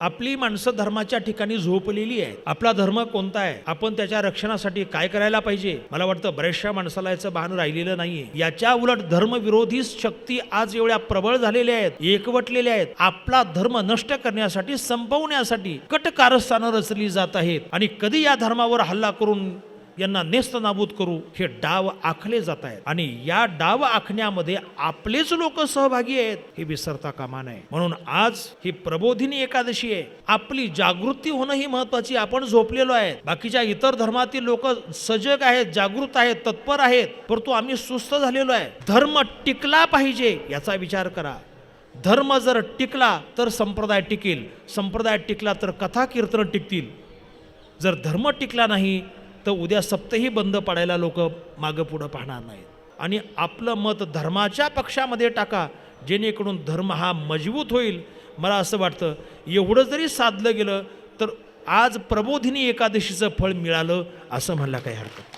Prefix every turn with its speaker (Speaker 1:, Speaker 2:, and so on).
Speaker 1: आपली माणसं धर्माच्या ठिकाणी झोपलेली आहे आपला धर्म कोणता आहे? आपण त्याच्या रक्षणासाठी काय करायला पाहिजे? मला वाटतं बऱ्याचशा माणसाला याचं भान राहिलेलं नाहीये. याच्या उलट धर्मविरोधी शक्ती आज एवढ्या प्रबळ झालेल्या आहेत एकवटलेल्या आहेत. आपला धर्म नष्ट करण्यासाठी संपवण्यासाठी कट कारस्थानं रचली जात आहेत. आणि कधी या धर्मावर हल्ला करून यांना नेस्त नाबूद करू हे डाव आखले जात आहेत. आणि या डाव आखण्यामध्ये आपलेच लोक सहभागी आहेत हे विसरता कामा नये. म्हणून आज ही प्रबोधिनी एकादशी आहे. आपली जागृती होणं ही महत्वाची आपण झोपलेलो आहे बाकीच्या इतर धर्मातील लोक सजग आहेत जागृत आहेत तत्पर आहेत परंतु आम्ही सुस्त झालेलो आहे. धर्म टिकला पाहिजे याचा विचार करा. धर्म जर टिकला तर संप्रदाय टिकेल. संप्रदाय टिकला तर कथा कीर्तन टिकतील. जर धर्म टिकला नाही तर उद्या सप्तही बंद पाडायला लोक मागं पुढं पाहणार नाहीत आणि आपलं मत धर्माच्या पक्षामध्ये टाका जेणेकरून धर्म हा मजबूत होईल मला असं वाटतं एवढं जरी साधलं गेलं तर आज प्रबोधिनी एकादशीचं फळ मिळालं असं म्हणलं काही हरकत नाही.